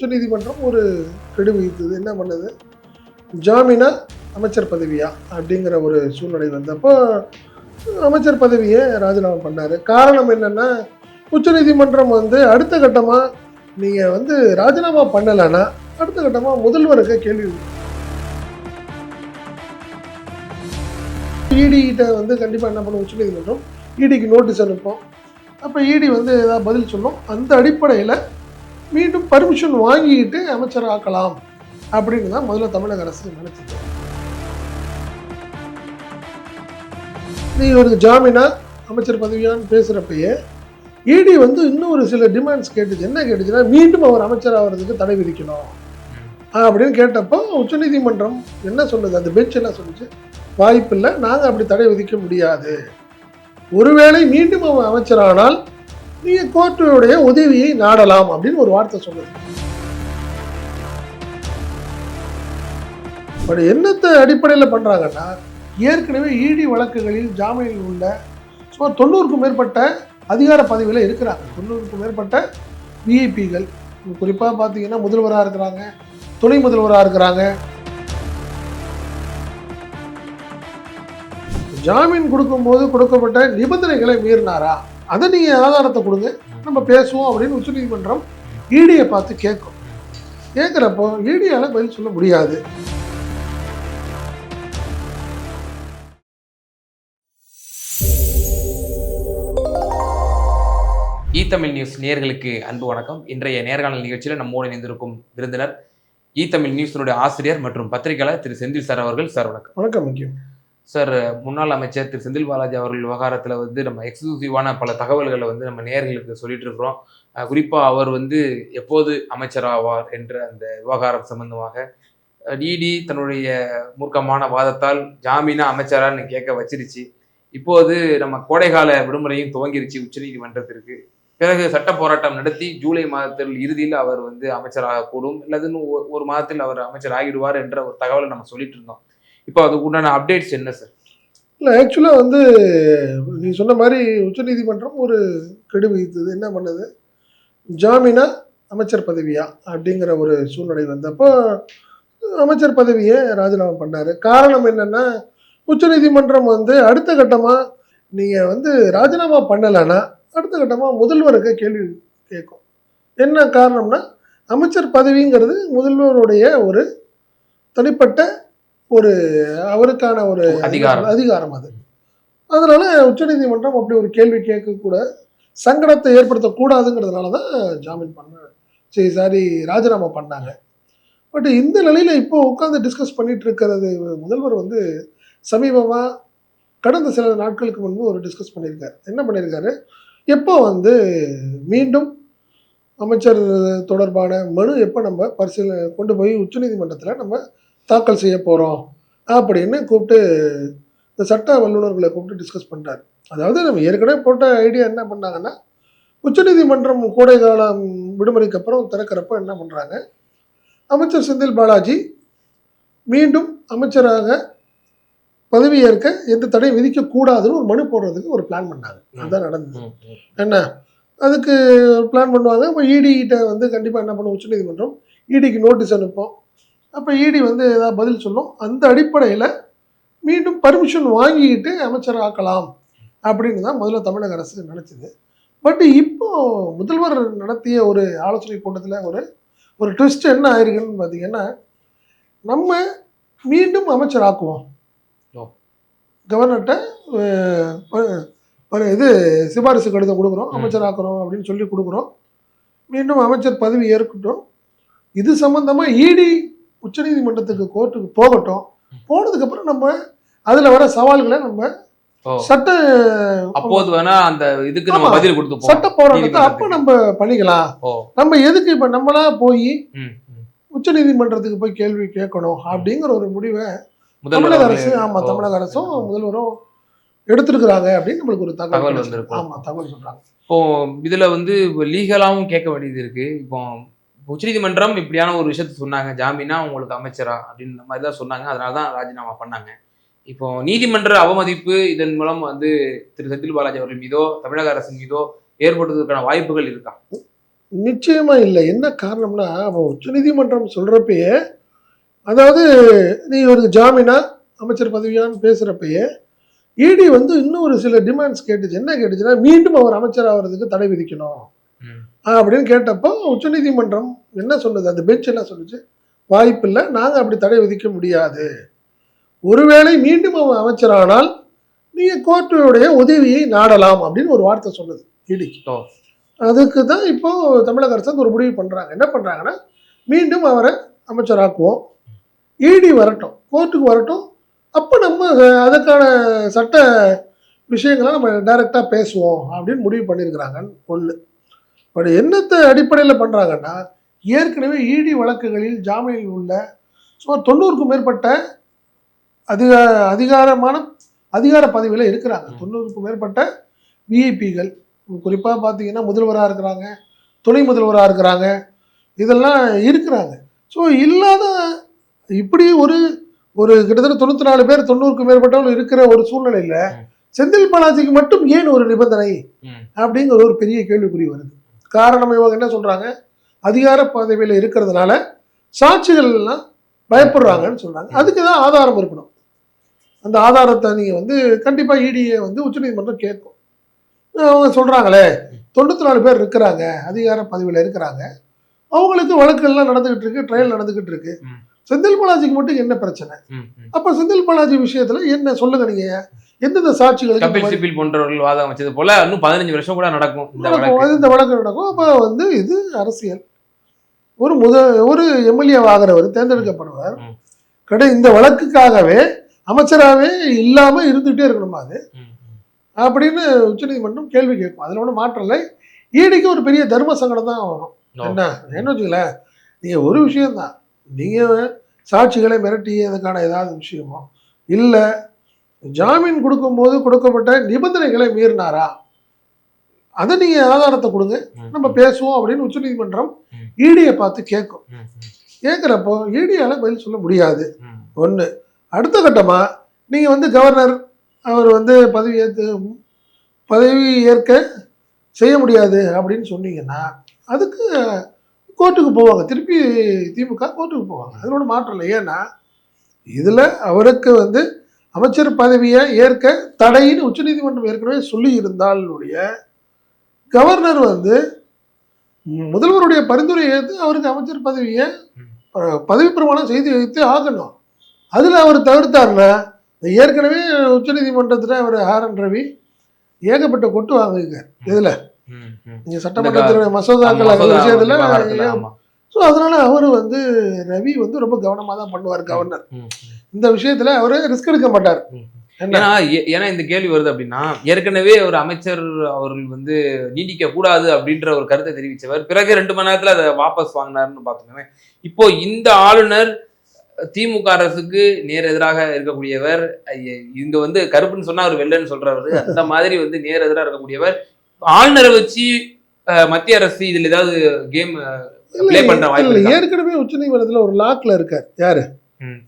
உச்சநீதிமன்றம் ஒரு கெடு விதித்தது. என்ன பண்ணுது? ஜாமீனா அமைச்சர் பதவியா? அப்படிங்கிற ஒரு சூழ்நிலை வந்தப்போ அமைச்சர் பதவியை ராஜினாமா பண்ணார். காரணம் என்னென்னா உச்சநீதிமன்றம் வந்து அடுத்த கட்டமாக நீங்கள் வந்து ராஜினாமா பண்ணலைன்னா அடுத்த கட்டமாக முதல்வருக்கு கேள்வி இடிகிட்ட வந்து கண்டிப்பாக என்ன பண்ணும்? உச்சநீதிமன்றம் இடிக்கு நோட்டீஸ் அனுப்போம். அப்போ இடி வந்து ஏதாவது பதில் சொல்லும். அந்த அடிப்படையில் மீண்டும் பர்மிஷன் வாங்கிக்கிட்டு அமைச்சர் ஆக்கலாம் அப்படின்னு தான் முதல்ல தமிழக அரசு நினைச்சது நீ ஒரு ஜாமீனா அமைச்சர் பதவியான்னு பேசுகிறப்பயே இடி வந்து இன்னும் ஒரு சில டிமாண்ட்ஸ் கேட்டுச்சு. என்ன கேட்டுச்சுன்னா மீண்டும் அவர் அமைச்சர் ஆகிறதுக்கு தடை விதிக்கணும் அப்படின்னு கேட்டப்போ உச்சநீதிமன்றம் என்ன சொல்லுது? அந்த பெஞ்ச் என்ன சொல்லுச்சு? வாய்ப்பில்லை நாங்கள் அப்படி தடை விதிக்க முடியாது. ஒருவேளை மீண்டும் அவன் அமைச்சரானால் நீங்கள் கோர்ட்டுடைய உதவியை நாடலாம் அப்படின்னு ஒரு வார்த்தை சொல்லுது. பட் என்னத்தை அடிப்படையில் பண்ணுறாங்கன்னா ஏற்கனவே இடி வழக்குகளில் ஜாமீனில் உள்ள சுமார் தொண்ணூறுக்கும் மேற்பட்ட அதிகார பதவியில் இருக்கிறாங்க. தொண்ணூறுக்கும் மேற்பட்ட விஐபிகள் குறிப்பாக பார்த்தீங்கன்னா முதல்வராக இருக்கிறாங்க துணை முதல்வராக இருக்கிறாங்க. ஜாமீன் கொடுக்கும்போது கொடுக்கப்பட்ட நிபந்தனைகளை மீறினாரா? அதை நீங்கள் ஆதாரத்தை கொடுங்க. நம்ம பேசுவோம் அப்படின்னு உச்சநீதிமன்றம் ஈடியை பார்த்து கேட்கும். கேட்குறப்போ ஈடியால் பதில் சொல்ல முடியாது. இ தமிழ் நியூஸ் நேயர்களுக்கு அன்பு வணக்கம். இன்றைய நேர்காணல் நிகழ்ச்சியில் நம்மோடு இணைந்திருக்கும் விருந்தினர் இ தமிழ் நியூஸினுடைய ஆசிரியர் மற்றும் பத்திரிகையாளர் திரு செந்தில் சார் அவர்கள். சார் வணக்கம். வணக்கம் முக்கியம். சார் முன்னாள் அமைச்சர் திரு. செந்தில் பாலாஜி அவர்கள் விவகாரத்தில் வந்து நம்ம எக்ஸ்க்ளூசிவான பல தகவல்களை வந்து நம்ம நேர்களுக்கு சொல்லிட்டு இருக்கிறோம். குறிப்பாக அவர் வந்து எப்போது அமைச்சராவார் என்ற அந்த விவகாரம் சம்பந்தமாக டிடி தன்னுடைய மூர்க்கமான வாதத்தால் ஜாமீனா அமைச்சரான்னு கேட்க வச்சிருச்சு. இப்போது நம்ம கோடைகால விடுமுறையும் துவங்கிருச்சு உச்சநீதிமன்றத்திற்கு. பிறகு சட்ட போராட்டம் நடத்தி ஜூலை மாதத்தில் இறுதியில் அவர் வந்து அமைச்சராகக்கூடும் இல்லாதுன்னு ஒரு- ஒரு மாதத்தில் அவர் அமைச்சர் ஆகிடுவார் என்ற ஒரு தகவலை நம்ம சொல்லிட்டு இருந்தோம். இப்போ அதுக்கு உண்டான அப்டேட்ஸ் என்ன சார் இல்லை ஆக்சுவலாக வந்து நீ சொன்ன மாதிரி உச்சநீதிமன்றம் ஒரு கெடு விதித்தது. என்ன பண்ணுது? ஜாமீனா அமைச்சர் பதவியா அப்படிங்கிற ஒரு சூழ்நிலை வந்தப்போ அமைச்சர் பதவியை ராஜினாமா பண்ணார். காரணம் என்னென்னா உச்சநீதிமன்றம் வந்து அடுத்த கட்டமாக நீங்கள் வந்து ராஜினாமா பண்ணலைன்னா அடுத்த கட்டமாக முதல்வருக்கு கேள்வி கேட்கும். என்ன காரணம்னா அமைச்சர் பதவிங்கிறது முதல்வருடைய ஒரு தனிப்பட்ட ஒரு அவருக்கான ஒரு அதிகாரம். அதிகாரம் அது. அதனால உச்சநீதிமன்றம் அப்படி ஒரு கேள்வி கேட்கக்கூட சங்கடத்தை ஏற்படுத்தக்கூடாதுங்கிறதுனால தான் ஜாமீன் பண்ண சரி சாரி ராஜினாமா பண்ணாங்க. பட் இந்த நிலையில இப்போ உட்காந்து டிஸ்கஸ் பண்ணிட்டு இருக்கிறது முதல்வர் வந்து சமீபமாக கடந்த சில நாட்களுக்கு முன்பு ஒரு டிஸ்கஸ் பண்ணியிருக்காரு. என்ன பண்ணியிருக்காரு? எப்போ வந்து மீண்டும் அமைச்சர் தொடர்பான மனு எப்போ நம்ம பரிசீலனை கொண்டு போய் உச்சநீதிமன்றத்தில் நம்ம தாக்கல் செய்ய போகிறோம் அப்படின்னு கூப்பிட்டு இந்த சட்ட வல்லுநர்களை கூப்பிட்டு டிஸ்கஸ் பண்ணுறாரு அதாவது நம்ம ஏற்கனவே போட்ட ஐடியா என்ன பண்ணாங்கன்னா உச்சநீதிமன்றம் கோடை காலம் விடுமுறைக்கு அப்புறம் திறக்கிறப்ப என்ன பண்ணுறாங்க அமைச்சர் செந்தில் பாலாஜி மீண்டும் அமைச்சராக பதவியேற்க எந்த தடையும் விதிக்கக்கூடாதுன்னு ஒரு மனு போடுறதுக்கு ஒரு பிளான் பண்ணாங்க. அதுதான் நடந்தது. என்ன? அதுக்கு பிளான் பண்ணுவாங்க. இப்போ இடி கிட்ட வந்து கண்டிப்பாக என்ன பண்ணும் உச்சநீதிமன்றம் இடிக்கு நோட்டீஸ் அனுப்போம். அப்போ இடி வந்து ஏதாவது பதில் சொல்லும் அந்த அடிப்படையில் மீண்டும் பர்மிஷன் வாங்கிக்கிட்டு அமைச்சர் ஆக்கலாம் அப்படின்னு தான் முதல்ல தமிழக அரசு நினச்சிது பட் இப்போ முதல்வர் நடத்திய ஒரு ஆலோசனை கூட்டத்தில் ஒரு ஒரு ட்விஸ்ட் என்ன ஆயிருக்குன்னு பார்த்தீங்கன்னா நம்ம மீண்டும் அமைச்சர் ஆக்குவோம். கவர்னர்கிட்ட இது சிபாரிசு கடிதம் கொடுக்குறோம். அமைச்சர் ஆக்குறோம் அப்படின்னு சொல்லி கொடுக்குறோம் மீண்டும் அமைச்சர் பதவி ஏற்கட்டும் இது சம்பந்தமாக இடி உச்சநீதிமன்றத்துக்கு கோர்ட்டுக்கு போகட்டும். போனதுக்கப்புறம் நம்ம அதில் வர சவால்களை நம்ம சட்ட அப்போது வேணா அந்த இதுக்கு நம்ம. பதில் கொடுத்து சட்ட போராட்டத்தை அப்போ நம்ம பண்ணிக்கலாம். நம்ம எதுக்கு இப்போ நம்மளா போய் ம். உச்சநீதிமன்றத்துக்கு போய் கேள்வி கேட்கணும் அப்படிங்கிற ஒரு முடிவை தமிழக அரசு ஆமா. தமிழக அரசும் முதல்வரும் எடுத்திருக்கிறாங்க அப்படின்னு நம்மளுக்கு ஒரு தகவல் வந்திருக்கு. ஆமா தகவல் சொல்றாங்க. இப்போ இதுல வந்து லீகலாவும் கேட்க வேண்டியது இருக்கு. இப்போ உச்சநீதிமன்றம் இப்படியான ஒரு விஷயத்த சொன்னாங்க. ஜாமீனா உங்களுக்கு அமைச்சரா? அப்படின்ற மாதிரி தான் சொன்னாங்க. அதனால தான் ராஜினாமா பண்ணாங்க. இப்போ நீதிமன்ற அவமதிப்பு இதன் மூலம் வந்து திரு செந்தில் பாலாஜி அவர்கள் மீதோ தமிழக அரசின் மீதோ ஏற்படுவதற்கான வாய்ப்புகள் இருக்கா? நிச்சயமா இல்லை. என்ன காரணம்னா அவன் உச்சநீதிமன்றம் சொல்றப்பயே அதாவது நீ ஒரு ஜாமீனா அமைச்சர் பதவியான்னு பேசுறப்பயே இடி வந்து இன்னும் ஒரு சில டிமாண்ட்ஸ் கேட்டுச்சு. என்ன கேட்டுச்சுன்னா மீண்டும் அவர் அமைச்சர் ஆகிறதுக்கு தடை விதிக்கணும். அப்படின்னு கேட்டப்போ உச்சநீதிமன்றம் என்ன சொன்னது அந்த பெஞ்ச் என்ன சொல்லுச்சு? வாய்ப்பில்லை. நாங்கள் அப்படி தடை விதிக்க முடியாது. ஒருவேளை மீண்டும் அவன் அமைச்சரானால் நீங்கள் கோர்ட்டுடைய உதவியை நாடலாம் அப்படின்னு ஒரு வார்த்தை சொன்னது இடிக்கு ஓ. அதுக்கு தான் இப்போ தமிழக அரசு ஒரு முடிவு பண்ணுறாங்க என்ன பண்ணுறாங்கன்னா மீண்டும் அவரை அமைச்சராக்குவோம். இடி வரட்டும். கோர்ட்டுக்கு வரட்டும். அப்போ நம்ம அதுக்கான சட்ட விஷயங்களை நம்ம டைரெக்டாக பேசுவோம் அப்படின்னு முடிவு பண்ணியிருக்கிறாங்க ஒன்று பட் என்னத்தை அடிப்படையில் பண்ணுறாங்கன்னா ஏற்கனவே இடி வழக்குகளில் ஜாமீனில் உள்ள சுமார் தொண்ணூறுக்கும் மேற்பட்ட அதிக அதிகாரமான அதிகார பதவியில் இருக்கிறாங்க. தொண்ணூறுக்கும் மேற்பட்ட விஐபிகள் குறிப்பாக பார்த்தீங்கன்னா முதல்வராக இருக்கிறாங்க துணை முதல்வராக இருக்கிறாங்க. இதெல்லாம் இருக்கிறாங்க. ஸோ இல்லாத இப்படி ஒரு ஒரு கிட்டத்தட்ட தொண்ணூற்றி நாலு பேர் தொண்ணூறுக்கும் மேற்பட்டவர்கள் இருக்கிற ஒரு சூழ்நிலையில் செந்தில் பாலாஜிக்கு மட்டும் ஏன் ஒரு நிபந்தனை. அப்படிங்கிற ஒரு பெரிய கேள்விக்குறி வருது. காரணம் இவங்க என்ன சொல்றாங்க? அதிகார பதவியில் இருக்கிறதுனால சாட்சிகள் எல்லாம் பயப்படுறாங்கன்னு சொல்றாங்க. அதுக்கு தான் ஆதாரம் இருக்கணும். அந்த ஆதாரத்தை நீங்க வந்து கண்டிப்பா இடியை வந்து உச்சநீதிமன்றம் கேட்கும். அவங்க சொல்றாங்களே தொண்ணூத்தி நாலு பேர் இருக்கிறாங்க அதிகார பதவியில் இருக்கிறாங்க. அவங்களுக்கு வழக்குகள்லாம் நடந்துகிட்டு இருக்கு ட்ரையல் நடந்துகிட்டு இருக்கு. செந்தில் பாலாஜிக்கு மட்டும் என்ன பிரச்சனை. அப்ப செந்தில் பாலாஜி விஷயத்துல என்ன சொல்லுங்க நீங்க? எந்தெந்த சாட்சிகளுக்கு கபில் சிபில் போன்றவர்கள் வாதம் வச்சது போல இன்னும் பதினஞ்சு வருஷம் கூட நடக்கும் இந்த வழக்கு. நடக்கும். அப்போ வந்து இது அரசியல். ஒரு முத ஒரு எம்எல்ஏ ஆகிறவர் தேர்ந்தெடுக்கப்படுவார். கடை இந்த வழக்குக்காகவே அமைச்சராகவே இல்லாம இருந்துகிட்டே இருக்கணுமா அது. அப்படின்னு உச்சநீதிமன்றம் கேள்வி கேட்கும். அதில் ஒன்றும் மாற்றம் இல்லை. ஈடிக்கு ஒரு பெரிய தர்ம சங்கடம் தான் வரும். என்ன? என்ன வச்சுங்களேன் நீங்கள் ஒரு விஷயம்தான். நீங்கள் சாட்சிகளை மிரட்டி அதுக்கான ஏதாவது விஷயமோ இல்லை ஜாமீன் கொடுக்கும்போது கொடுக்கப்பட்ட நிபந்தனைகளை மீறினாரா? அதை நீங்கள் ஆதாரத்தை கொடுங்க. நம்ம பேசுவோம் அப்படின்னு உச்சநீதிமன்றம். ஈடியை பார்த்து கேட்கும். கேட்குறப்போ ஈடியால பதில் சொல்ல முடியாது. ஒன்று அடுத்த கட்டமாக நீங்கள் வந்து கவர்னர் அவர் வந்து பதவி ஏற்று பதவி ஏற்க செய்ய முடியாது அப்படின்னு சொன்னீங்கன்னா அதுக்கு கோர்ட்டுக்கு போவாங்க. திருப்பி திமுக கோர்ட்டுக்கு போவாங்க. அதனோட மாற்றம் இல்லை. ஏன்னா இதில் அவருக்கு வந்து அமைச்சர் பதவியை ஏற்க தடைன்னு உச்சநீதிமன்றம் ஏற்கனவே சொல்லி இருந்தாலுடைய கவர்னர் வந்து முதல்வருடைய பரிந்துரையை ஏற்று அவருக்கு அமைச்சர் பதவியை பதவி பிரமாணம் செய்து வைத்து ஆகணும் அதில் அவர் தவிர்த்தாருன்னா இந்த ஏற்கனவே உச்சநீதிமன்றத்தில் அவர் ஆர் என் ரவி ஏகப்பட்ட கொட்டு வாங்குங்க இதில். நீங்கள் சட்டமன்றத்தினுடைய மசோதாக்கள் அந்த விஷயத்தில். ஸோ அதனால அவர் வந்து ரவி வந்து ரொம்ப கவனமாக தான் பண்ணுவார் கவர்னர். இந்த விஷயத்தில் அவர் ரிஸ்க் எடுக்க மாட்டார். ஏன்னா ஏன்னா இந்த கேள்வி வருது அப்படின்னா ஏற்கனவே ஒரு அமைச்சர் அவர்கள் வந்து நீடிக்க கூடாது அப்படின்ற ஒரு கருத்தை தெரிவிச்சவர் பிறகு ரெண்டு மணி நேரத்துல அதை வாபஸ் வாங்கினாருன்னு பார்த்துக்கோங்க. இப்போ இந்த ஆளுநர் திமுக அரசுக்கு நேர் எதிராக இருக்கக்கூடியவர் இங்க வந்து கருப்புன்னு சொன்னா அவர் வெள்ளன்னு சொல்றவர் அந்த மாதிரி வந்து நேர் எதிராக இருக்கக்கூடியவர். ஆளுநரை வச்சு மத்திய அரசு இதுல ஏதாவது கேம் ப்ளே பண்ற வாய்ப்பு? ஏற்கனவே உச்சநீதிமன்றத்தில் ஒரு லாக்ல இருக்கார். யாரு?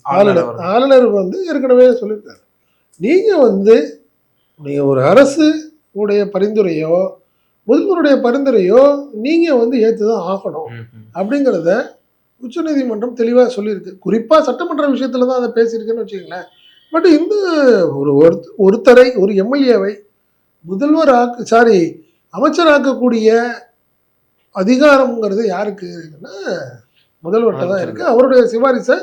ஆளுநர். ஆளுநர் வந்து ஏற்கனவே சொல்லியிருக்காரு. நீங்க வந்து நீங்க ஒரு அரசு உடைய பரிந்துரையோ முதல்வருடைய பரிந்துரையோ நீங்க வந்து ஏற்று தான் ஆகணும். அப்படிங்கிறத உச்சநீதிமன்றம் தெளிவாக சொல்லியிருக்கு. குறிப்பாக சட்டமன்ற விஷயத்துல தான் அதை பேசியிருக்குன்னு வச்சுக்கங்களேன். பட் இந்த ஒரு ஒருத்த- ஒருத்தரை ஒரு எம்எல்ஏவை முதல்வர் ஆக்கு சாரி அமைச்சராக்கக்கூடிய அதிகாரம்ங்கிறது யாருக்கு இருக்குன்னா முதல்வர்கிட்ட தான் இருக்கு. அவருடைய சிபாரிசை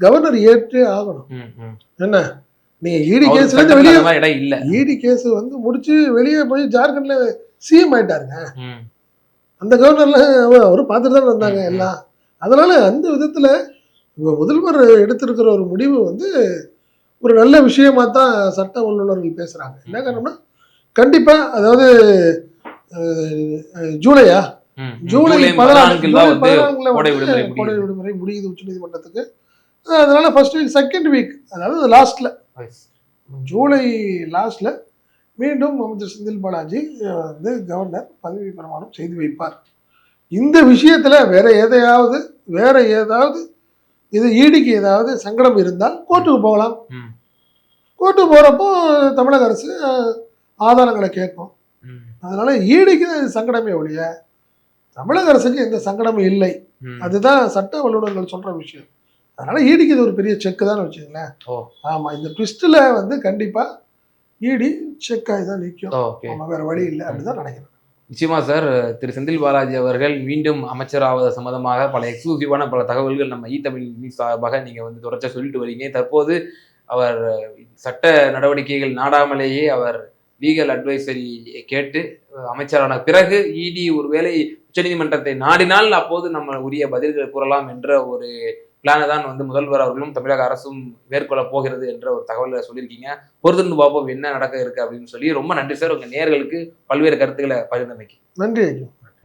கவர்னர் ஏற்றே ஆகணும். என்ன? நீங்க இடி அவருக்கு கேஸ்ல இருந்து வெளியே இல்ல. இடி கேஸ் வந்து முடிச்சு வெளியே போய் ஜார்க்கண்ட்ல சிஎம் ஆயிட்டாருங்க. அந்த கவர்னர்ல அவர் அவர் பார்த்துட்டு தான் ம். எல்லாம். அதனால அந்த விதத்துல முதல்வர் எடுத்திருக்கிற ஒரு முடிவு வந்து ஒரு நல்ல விஷயமா தான் சட்ட வல்லுநர்கள் பேசுறாங்க. என்ன காரணம்னா கண்டிப்பா அதாவது ஜூலையா. ஜூலை பதினான்குல கோடை விடுமுறை முடியுது. விடுமுறை முடியுது உச்சநீதிமன்றத்துக்கு. அதனால ஃபர்ஸ்ட் வீக் செகண்ட் வீக் அதாவது லாஸ்ட்ல ஜூலை லாஸ்ட்ல மீண்டும் அமைச்சர் செந்தில் பாலாஜி வந்து கவர்னர் பதவி பிரமாணம் செய்து வைப்பார். இந்த விஷயத்துல வேற எதையாவது வேற ஏதாவது இது ஈடிக்கு ஏதாவது சங்கடம் இருந்தால் கோர்ட்டுக்கு போகலாம். கோர்ட்டுக்கு போறப்போ தமிழக அரசு ஆதாரங்களை கேட்கும். அதனால ஈடிக்கு தான் இது சங்கடமே ஒழிய தமிழக அரசுக்கு எந்த சங்கடமும் இல்லை. அதுதான் சட்ட வல்லுநர்கள் சொல்ற விஷயம். அதனால ஈடிக்கு இது ஒரு பெரிய செக் தான் வச்சுங்களேன். ஆமா இந்த ட்விஸ்ட்ல வந்து கண்டிப்பா ஈடி செக் ஆகி தான் நிற்கும் ஆமா வேற வழி இல்லை அப்படிதான் நினைக்கிறேன். நிச்சயமா சார் திரு செந்தில் பாலாஜி அவர்கள் மீண்டும் அமைச்சராவது சம்பந்தமாக பல எக்ஸ்க்ளூசிவான பல தகவல்கள் நம்ம இ தமிழ் நியூஸ் சார்பாக நீங்க வந்து தொடர்ச்சியா சொல்லிட்டு வரீங்க. தற்போது அவர் சட்ட நடவடிக்கைகள் நாடாமலேயே அவர் லீகல் அட்வைசரி கேட்டு அமைச்சரான பிறகு இடி ஒருவேளை உச்சநீதிமன்றத்தை நாடினால் அப்போது நம்ம உரிய பதில்கள் கூறலாம் என்ற ஒரு பிளானை தான் வந்து முதல்வர் அவர்களும் தமிழக அரசும் மேற்கொள்ள போகிறது என்ற ஒரு தகவலை சொல்லியிருக்கீங்க. பொறுத்திருந்து பார்ப்போம் என்ன நடக்க இருக்கு அப்படின்னு சொல்லி ரொம்ப நன்றி சார். உங்க நேர்களுக்கு பல்வேறு கருத்துக்களை பகிர்ந்தமைக்கு. நன்றி